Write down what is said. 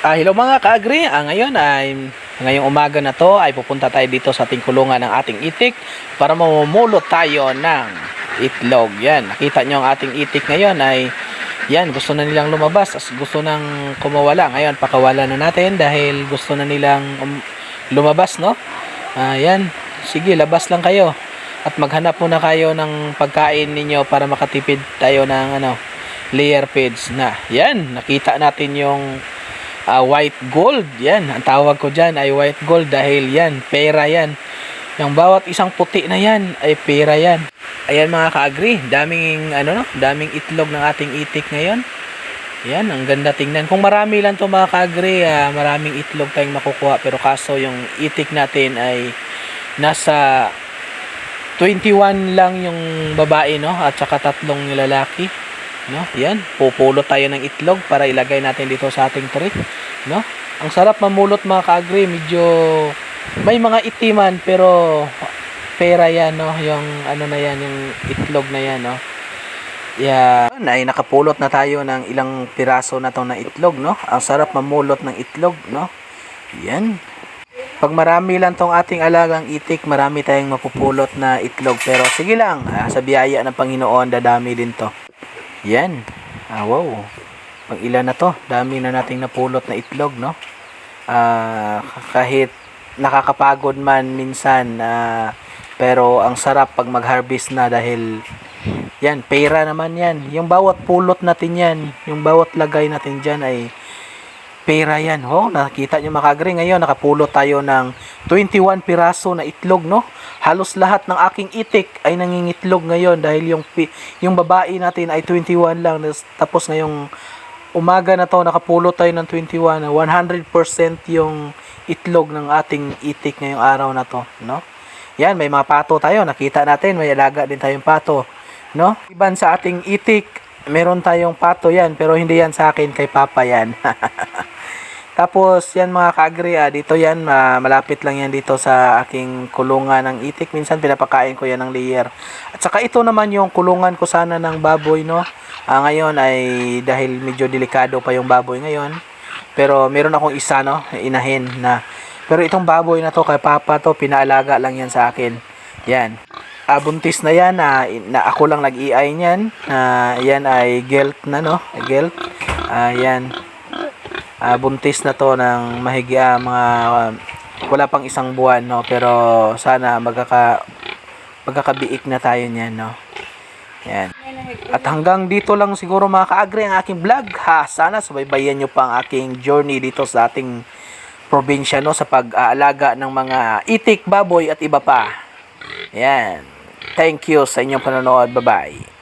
Ah, hello mga ka-agri. Ah, ngayon ay ngayong umaga na to ay pupunta tayo dito sa ating kulungan ng ating itik para mamumulot tayo ng itlog. Yan, nakita nyo ang ating itik ngayon ay yan, gusto na nilang lumabas as gusto nang kumawala. Ngayon, pakawala na natin dahil gusto na nilang um- lumabas, no? Ah, yan, sige, labas lang kayo. At maghanap muna kayo ng pagkain ninyo para makatipid tayo ng ano, layer feeds na. Yan, nakita natin yung ah, white gold. Yan, ang tawag ko dyan ay white gold dahil yan, pera yan. Yung bawat isang puti na yan ay pera yan. Ayan mga ka-agree, daming ano no, daming itlog ng ating itik ngayon. Yan, ang ganda tingnan. Kung marami lang to mga ka-agree, ah, maraming itlog tayong makukuha pero kaso yung itik natin ay nasa 21 lang yung babae no at saka tatlong lalaki no? Yan pupulot tayo ng itlog para ilagay natin dito sa ating tray no? Ang sarap mamulot mga ka-agree medyo may mga itiman pero pera yan no? Yung ano na yan yung itlog na yan no? Yan ay nakapulot na tayo ng ilang piraso na to na itlog no? Ang sarap mamulot ng itlog no? Yan. Pag marami lang tong ating alagang itik, marami tayong mapupulot na itlog. Pero sige lang, ah, sa biyaya ng Panginoon, dadami din to. Yan. Ah, wow. Pag ilan na to, dami na nating napulot na itlog, no? Ah, kahit nakakapagod man minsan, ah, pero ang sarap pag mag-harvest na dahil yan, pera naman yan. Yung bawat pulot natin yan, yung bawat lagay natin dyan ay pera yan. Oh, nakita nyo makagri ngayon, nakapulot tayo ng 21 piraso na itlog, no? Halos lahat ng aking itik ay nangingitlog ngayon dahil yung yung babae natin ay 21 lang. Tapos ngayong umaga na to, nakapulot tayo ng 21 na 100% yung itlog ng ating itik ngayong araw na to, no? Yan, may mga pato tayo. Nakita natin, may alaga din tayong pato, no? Iban sa ating itik, meron tayong pato yan, pero hindi yan sa akin, kay Papa yan. Tapos yan mga kaagri, ah, dito yan, ah, malapit lang yan dito sa aking kulungan ng itik. Minsan pinapakain ko yan ng layer. At saka ito naman yung kulungan ko sana ng baboy, no? Ah, ngayon ay dahil medyo delikado pa yung baboy ngayon. Pero meron akong isa, no? Inahin na. Pero itong baboy na to, kay Papa to, pinaalaga lang yan sa akin. Yan. Ah, buntis na yan, na, na ako lang nag-iay niyan. Ah, yan ay gelt na, no? Gelt. Ah, yan ah, buntis na to ng mahigi ah, mga ah, wala pang isang buwan no? Pero sana magkaka magkakabiik na tayo niyan no? Yan. At hanggang dito lang siguro mga kaagri ang aking vlog ha? Sana subaybayan nyo pa ang aking journey dito sa ating probinsya no? Sa pag-aalaga ng mga itik baboy at iba pa. Yan. Thank you sa inyong panonood. Bye bye